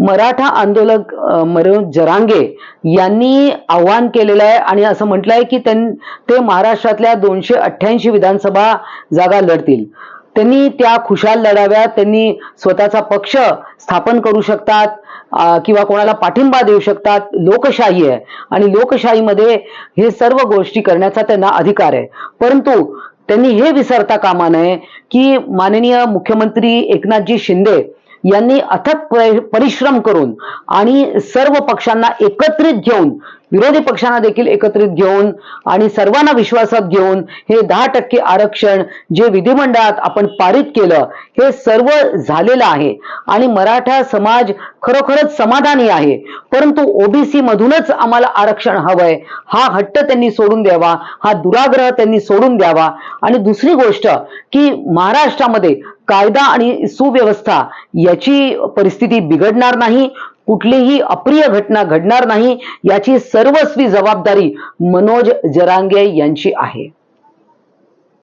मराठा आंदोलक अ, मनोज जरांगे यांनी आव्हान केलेलं आहे आणि असं म्हटलं आहे की त्यां ते महाराष्ट्रातल्या दोनशे अठ्ठ्याऐंशी विधानसभा जागा लढतील. त्यांनी त्या खुशाल लढाव्यात त्यांनी स्वतःचा पक्ष स्थापन करू शकतात किंवा कोणाला पाठिंबा देऊ शकतात लोकशाही आहे. आणि लोकशाहीमध्ये हे सर्व गोष्टी करण्याचा त्यांना अधिकार आहे. परंतु त्यांनी हे विसरता कामा नये की माननीय मुख्यमंत्री एकनाथजी शिंदे यांनी अथक परिश्रम करून आणि सर्व पक्षांना एकत्रित घेऊन विरोधी पक्षांना देखील एकत्रित घेऊन आणि सर्वांना विश्वासात घेऊन हे दहा टक्के आरक्षण जे विधिमंडळात आपण पारित केलं हे सर्व झालेलं आहे. आणि मराठा समाज खरोखरच समाधानी आहे. परंतु ओबीसी मधूनच आम्हाला आरक्षण हवंय हा हट्ट त्यांनी सोडून द्यावा हा दुराग्रह त्यांनी सोडून द्यावा. आणि दुसरी गोष्ट की महाराष्ट्रामध्ये कायदा आणि सुव्यवस्था याची परिस्थिती बिघडणार नाही कुठलीही अप्रिय घटना घडणार नाही याची सर्वस्वी जबाबदारी मनोज जरांगे यांची आहे.